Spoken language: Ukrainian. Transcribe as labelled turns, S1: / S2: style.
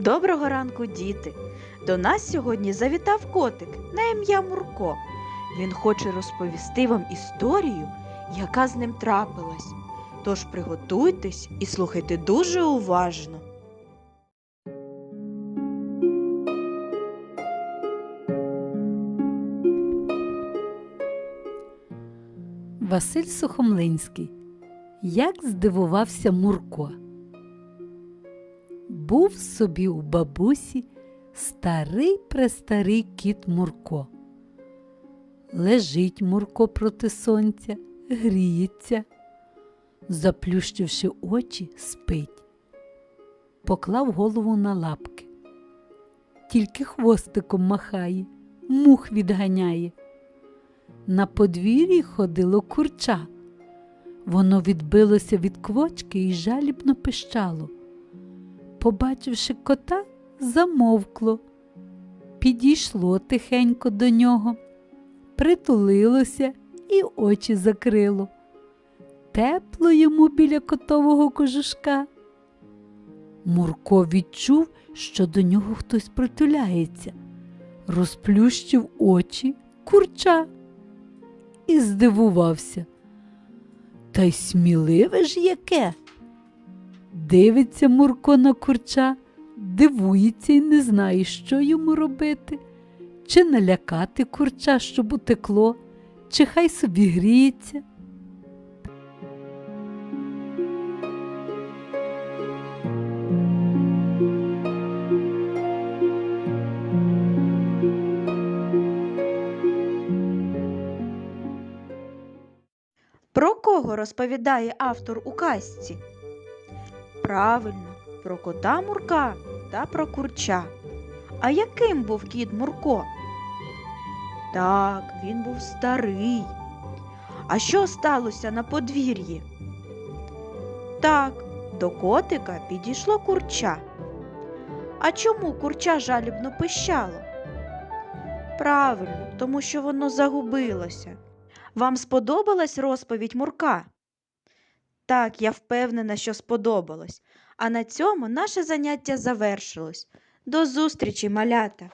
S1: Доброго ранку, діти! До нас сьогодні завітав котик на ім'я Мурко. Він хоче розповісти вам історію, яка з ним трапилась. Тож приготуйтесь і слухайте дуже уважно.
S2: Василь Сухомлинський. Як здивувався Мурко. Був собі у бабусі старий престарий кіт Мурко. Лежить Мурко проти сонця, гріється, заплющивши очі, спить, поклав голову на лапки, тільки хвостиком махає, мух відганяє. На подвір'ї ходило курча. Воно відбилося від квочки і жалібно пищало. Побачивши кота, замовкло, підійшло тихенько до нього, притулилося і очі закрило. Тепло йому біля котового кожушка. Мурко відчув, що до нього хтось притуляється, розплющив очі курча і здивувався. Та й сміливе ж яке. Дивиться Мурко на курча, дивується і не знає, що йому робити, чи налякати курча, щоб утекло, чи хай собі гріється.
S1: Про кого розповідає автор у казці? Правильно, про кота Мурка та про курча. А яким був кіт Мурко? Так, він був старий. А що сталося на подвір'ї? Так, до котика підійшло курча. А чому курча жалібно пищало? Правильно, тому що воно загубилося. Вам сподобалась розповідь Мурка? Так, я впевнена, що сподобалось. А на цьому наше заняття завершилось. До зустрічі, малята!